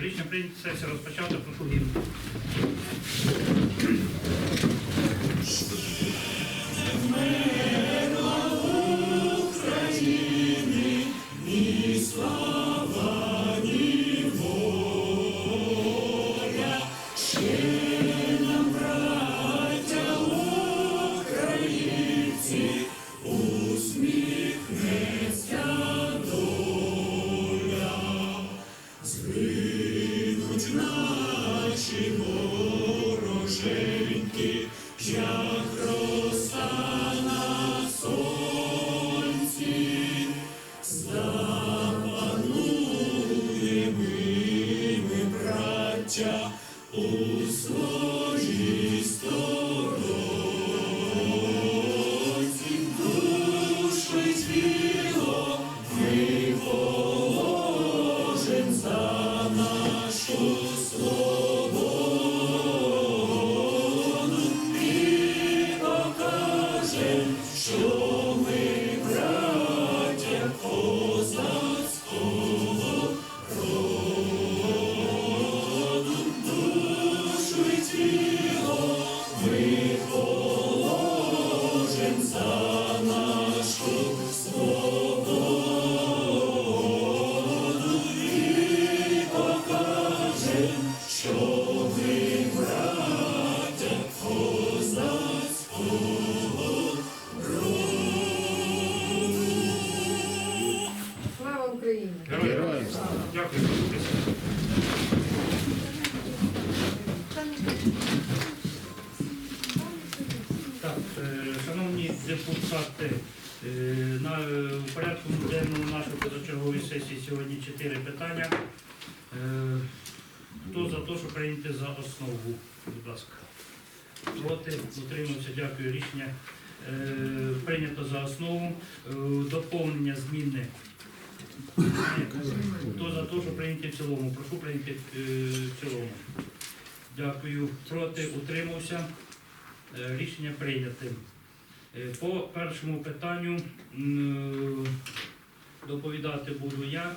Рішення прийнято, сесія розпочата. Прошу Україні! Героям слава. Дякую. Так, е, шановні депутати, е, на у порядку денному нашої позачергової сесії сьогодні чотири питання. Е, Хто за те, що прийняти за основу? Будь ласка. Проти, утримався, дякую. Рішення прийнято за основу. Доповнення зміни. Хто за те, що прийняти в цілому? Прошу прийняти е, в цілому. Дякую. Проти, утримався. Е, Рішення прийняте. Е, По першому питанню доповідати буду я.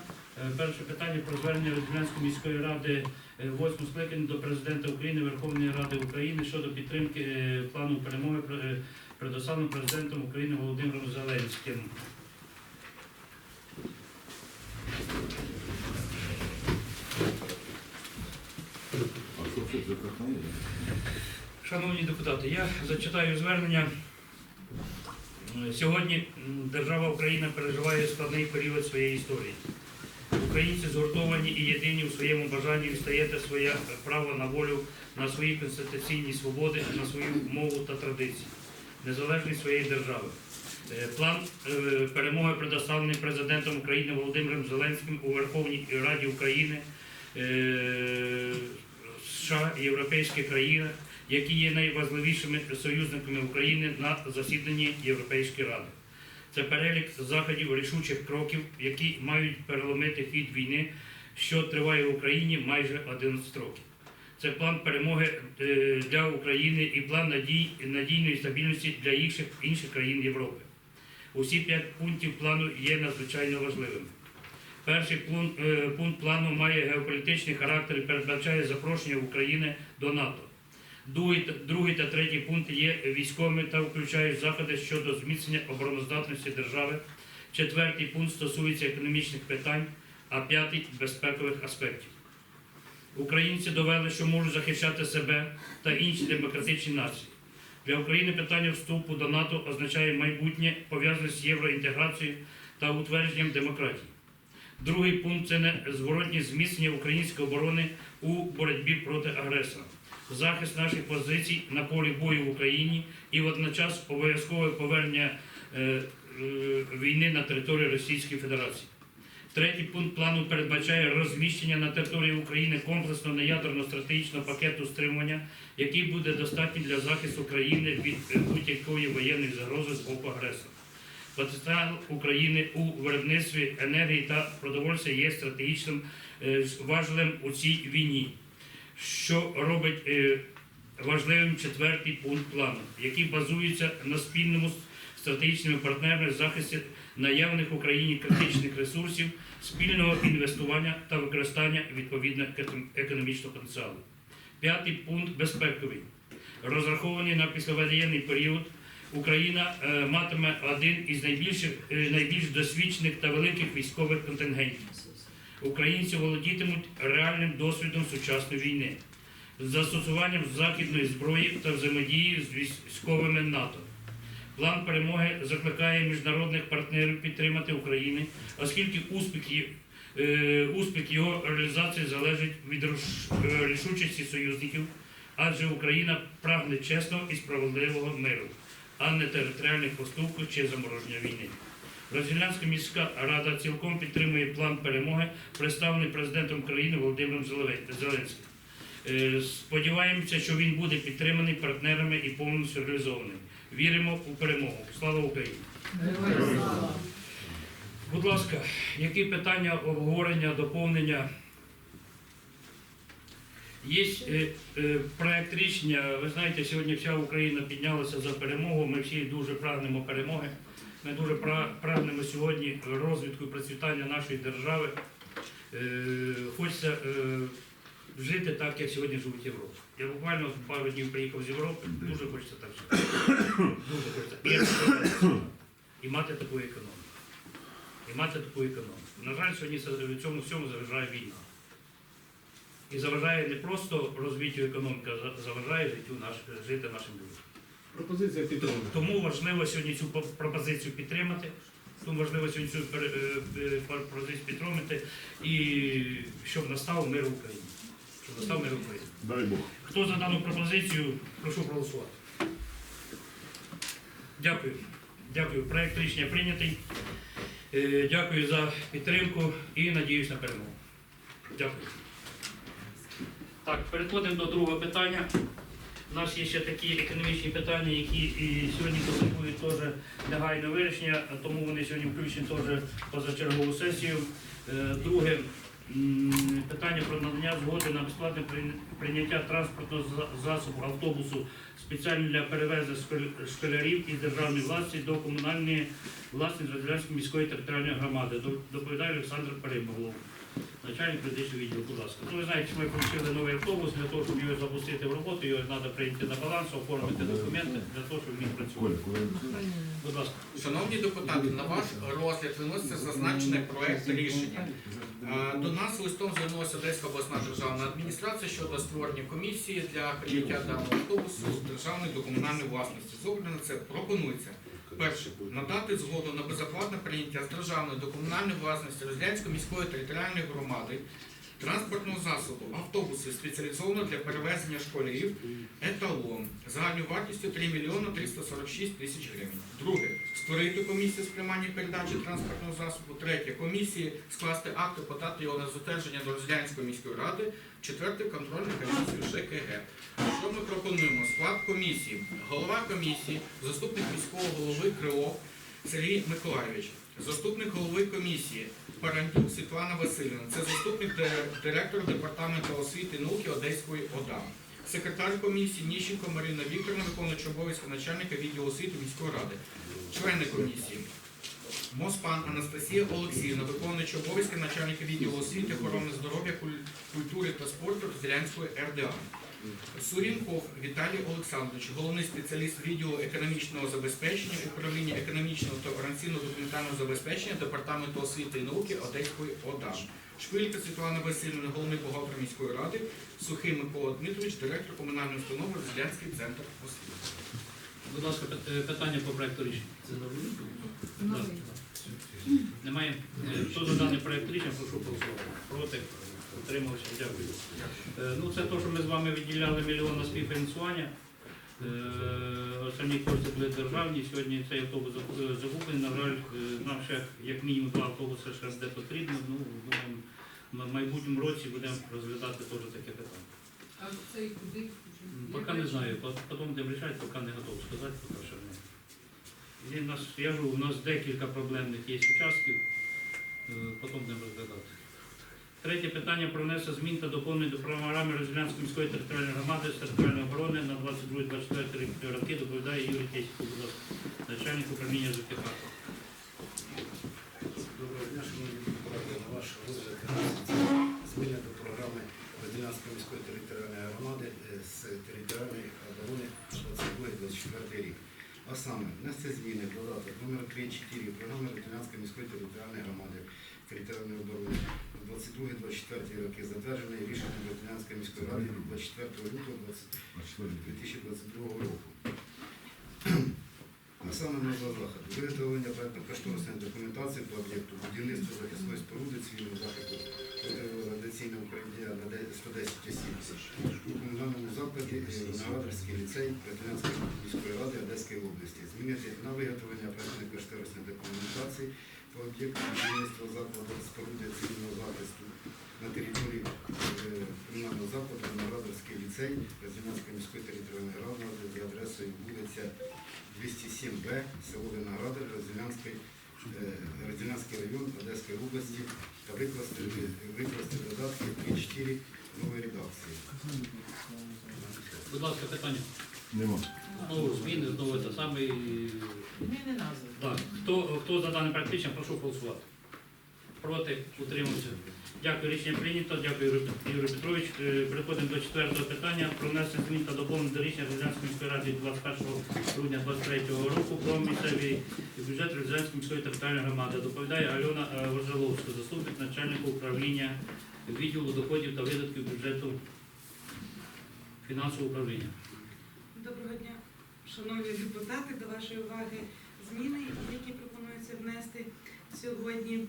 Перше питання про звернення Розглянської міської ради е, восьмого скликання до президента України, Верховної Ради України щодо підтримки плану перемоги предоставленого президентом України Володимиром Зеленським. А що це за питання? Шановні депутати, я зачитаю звернення. Сьогодні держава Україна переживає складний період своєї історії. Українці згуртовані і єдині у своєму бажанні відстояти своє право на волю, на свої конституційні свободи, на свою мову та традиції, незалежність своєї держави. Е, План е, перемоги предоставлений президентом України Володимиром Зеленським у Верховній Раді України, е, США і європейських країнах, які є найважливішими союзниками України на засіданні Європейської ради. Це перелік заходів рішучих кроків, які мають переломити хід війни, що триває в Україні майже 11 років. Це план перемоги е, для України і план надій, надійної стабільності для інших, інших країн Європи. Усі п'ять пунктів плану є надзвичайно важливими. Перший пункт, е, пункт плану має геополітичний характер і передбачає запрошення України до НАТО. Другий, та- третій пункт є військовими та включають заходи щодо зміцнення обороноздатності держави. Четвертий пункт стосується економічних питань, а п'ятий безпекових аспектів. Українці довели, що можуть захищати себе та інші демократичні нації. Для України питання вступу до НАТО означає майбутнє пов'язане з євроінтеграцією та утвердженням демократії. Другий пункт це зворотні зміцнення української оборони у боротьбі проти агресора, захист наших позицій на полі бою в Україні і водночас обов'язкове повернення е, е, війни на територію Російської Федерації. Третій пункт плану передбачає розміщення на території України комплексного неядерного стратегічного пакету стримування, який буде достатній для захисту країни від е, будь-якої воєнної загрози з боку агресора. Потенціал України у виробництві енергії та продовольства є стратегічним е, важливим у цій війні, що робить е, важливим четвертий пункт плану, який базується на спільному з стратегічними партнерами захисті наявних в Україні критичних ресурсів, спільного інвестування та використання відповідно економ- економічного потенціалу. П'ятий пункт безпековий. Розрахований на післявоєнний період, Україна е, матиме один із найбільших, е, найбільш досвідчених та великих військових контингентів. Українці володітимуть реальним досвідом сучасної війни застосуванням західної зброї та взаємодії з військовими НАТО. План перемоги закликає міжнародних партнерів підтримати Україну, оскільки успіх, е, успіх його реалізації залежить від рішучості союзників, адже Україна прагне чесного і справедливого миру, а не територіальних поступок чи замороження війни. Розділянська міська рада цілком підтримує план перемоги, представлений президентом України Володимиром Зеленським. Е, Сподіваємося, що він буде підтриманий партнерами і повністю реалізований. Віримо у перемогу. Слава Україні! Будь ласка, які питання обговорення, доповнення? Є е, е, проект рішення. Ви знаєте, сьогодні вся Україна піднялася за перемогу. Ми всі дуже прагнемо перемоги. Ми дуже прагнемо сьогодні розвитку і процвітання нашої держави. Е, Хочеться жити так, як сьогодні живуть Європа. Я буквально пару днів приїхав з Європи, дуже хочеться так жити. Дуже хочеться. І, мати таку економіку. І мати таку економіку. На жаль, сьогодні в цьому всьому заважає війна. І заважає не просто розвиттю економіки, а заважає життю наш, жити нашим людям. Пропозиція підтримана. Тому важливо сьогодні цю пропозицію підтримати. Тому важливо сьогодні цю е, пропозицію підтримати і щоб настав мир в Україні. Щоб настав мир в Україні. Дай Бог. Хто за дану пропозицію, прошу проголосувати. Дякую. Дякую. Проект рішення прийнятий. Е, Дякую за підтримку і надіюсь на перемогу. Дякую. Так, переходимо до другого питання. У нас є ще такі економічні питання, які і сьогодні потребують теж негайного вирішення, тому вони сьогодні включені теж позачергову сесію. Е, Друге питання про надання згоди на безплатне прийняття транспортного засобу автобусу спеціально для перевезення школярів із державної власності до комунальної власності Розділянської міської територіальної громади. Доповідає Олександр Перемоглов, начальник медичного відділу. Будь ласка. Ну, ви знаєте, що ми включили новий автобус для того, щоб його запустити в роботу, його треба прийняти на баланс, оформити документи для того, щоб він працював. Будь ласка. Шановні депутати, на ваш розгляд виноситься зазначений проект рішення. До нас листом звернулася Одеська обласна державна адміністрація щодо створення комісії для прийняття даного автобусу з державної до комунальної власності. З огляду на це пропонується перше надати згоду на безоплатне прийняття з державної до комунальної власності Розглянської міської територіальної громади транспортного засобу автобуси спеціалізовано для перевезення школярів еталон загальною вартістю 3 мільйони 346 тисяч гривень. Друге створити комісію з приймання передачі транспортного засобу. Третє комісії скласти акти, подати його на затвердження до Розглянської міської ради. Четверте контрольну комісію ЖКГ. Ми пропонуємо? Склад комісії. Голова комісії, заступник міського голови Крилов Сергій Миколайович. Заступник голови комісії Парандюк Світлана Васильівна. Це заступник директора департаменту освіти і науки Одеської ОДА. Секретар комісії Ніщенко Марина Вікторовна, виконуюча обов'язки начальника відділу освіти міської ради. Члени комісії. Моспан Анастасія Олексіївна, виконуюча обов'язки начальника відділу освіти, охорони здоров'я, культури та спорту Розділянської РДА. Сурінков Віталій Олександрович, головний спеціаліст відділу економічного забезпечення, управління економічного та організаційно-документального забезпечення Департаменту освіти і науки Одеської ОДА. Шпилька Світлана Васильівна, головний бухгалтер міської ради, Сухий Микола Дмитрович, директор комунальної установи Розглянський центр освіти. Будь ласка, е, питання по проекту рішення. Новий. Немає? Е, Хто за даний проект рішення, прошу голосувати. Проти? Утримався. Дякую. Е, Ну, це те, що ми з вами виділяли мільйон на співфінансування. Е, Останні кошти були державні. Сьогодні цей автобус е, закуплений. На жаль, нам ще як мінімум два автобуси ще де потрібно. Ну, в майбутньому році будемо розглядати теж таке питання. А цей куди? Поки не знаю, потім будемо рішати, поки не готовий сказати, поки що не. Він нас, я кажу, у нас декілька проблемних є участків, потім будемо розглядати. Третє питання про внесення змін та доповнень до програми Розілянської міської територіальної громади з територіальної оборони на 22-24 роки доповідає Юрій Тєсько, будь ласка, начальник управління ЖКХ. Доброго дня, шановні депутати, на ваш розгляд зміни до програми Розілянської міської територіальної громади е, з територіальної оборони 22-24 рік. А саме внести зміни додаток номер 3-4 програми Родинянської міської територіальної громади територіальної оборони 22-24 роки, затвердженої рішенням Радянської міської ради від 24 лютого 2022 року. А саме назва заходу. Виготовлення проектно-кошторисної документації по об'єкту будівництва захисної споруди цивільного захисту радіаційного укриття на де- 110 осіб у комунальному закладі е, Новгородський ліцей Петрянської міської ради Одеської області. Змінити на виготовлення проектно-кошторисної документації по об'єкту будівництва закладу споруди цивільного захисту на території е, комунального закладу Новгородський ліцей Петрянської міської територіальної ради за адресою вулиця 207Б, село Виноградар, Розділянський, е, Розділянський район Одеської області та викласти, викласти додатки 3-4 нової редакції. Будь ласка, питання. Нема. Ну, зміни знову те саме. і- Зміни назви. Так, хто, хто за дане практично, прошу голосувати. Проти, утримався. Дякую, рішення прийнято. Дякую, Юрій Юрій Петрович. Е, Переходимо до четвертого питання про внесення змін та доповнень до рішення Резидентської міської ради від 21 грудня 2023 року про місцевий бюджет Резидентської міської територіальної громади. Доповідає Альона е, заступник начальника управління відділу доходів та видатків бюджету фінансового управління. Доброго дня, шановні депутати, до вашої уваги зміни, які пропонується внести сьогодні,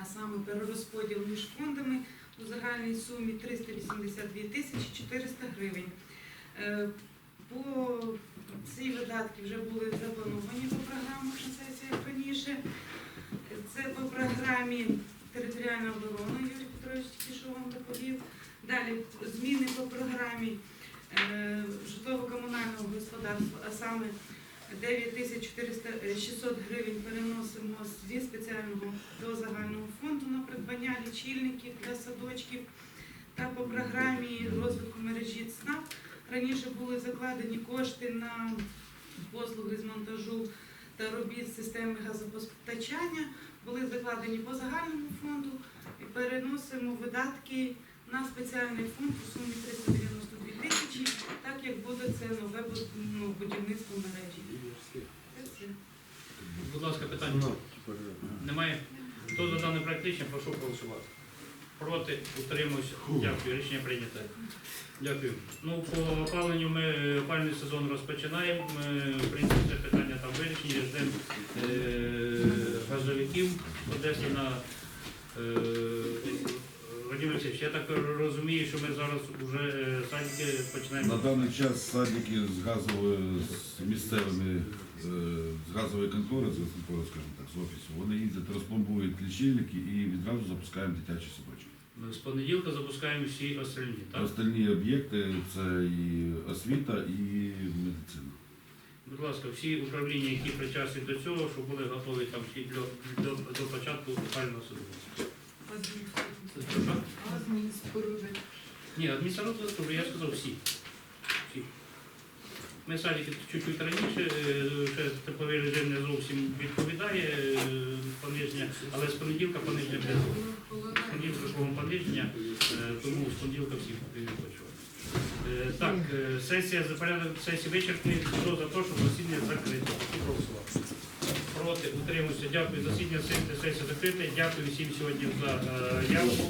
а саме перерозподіл між фондами у загальній сумі 382 тисячі 400 гривень. Е, По ці видатки вже були заплановані по програмах сесіях раніше. Це по програмі територіальна оборона, Юрій Петрович що вам доповів. Далі зміни по програмі житлово-комунального господарства, а саме 9600 гривень переносимо зі спеціального до загального фонду на придбання лічильників для садочків. Та по програмі розвитку мережі ЦНАП раніше були закладені кошти на послуги з монтажу та робіт системи газопостачання, були закладені по загальному фонду і переносимо видатки на спеціальний фонд у сумі 392 тисячі, так як буде це нове ну, будівництво мережі. Це все. Будь ласка, питання. Немає? Хто за дане практично, прошу голосувати. Проти, утримався. Дякую, рішення прийнято. Дякую. Ну, по опаленню ми е, опалювальний сезон розпочинаємо. Ми, в принципі, це питання там вирішені. Ждемо е, газовиків в Одесі на е, Олексійович, я так розумію, що ми зараз вже е, садики починаємо. На даний час садики з газовою, з місцевими, е, з газової контори, з контори, скажімо так, з офісу, вони їздять, розпломбують лічильники і відразу запускаємо дитячі садочки. З понеділка запускаємо всі остальні, так? Остальні об'єкти це і освіта, і медицина. Будь ласка, всі управління, які причасні до цього, щоб були готові там всі до, до, до початку опального сезону. А зміни споруди. Ні, адміністратор теж, я сказав всі. всі. Ми садики чуть-чуть раніше, ще тепловий режим не зовсім відповідає е, пониження, але з понеділка пониження буде. З пониження, е, тому з понеділка всі відпочивають. Е, Так, сесія за порядок сесії вичерпний. Хто за те, щоб засідання закрито? Всі проголосували. Проти, утримуюся. Дякую. Засідання сесії закрите. Дякую всім сьогодні за е, явку.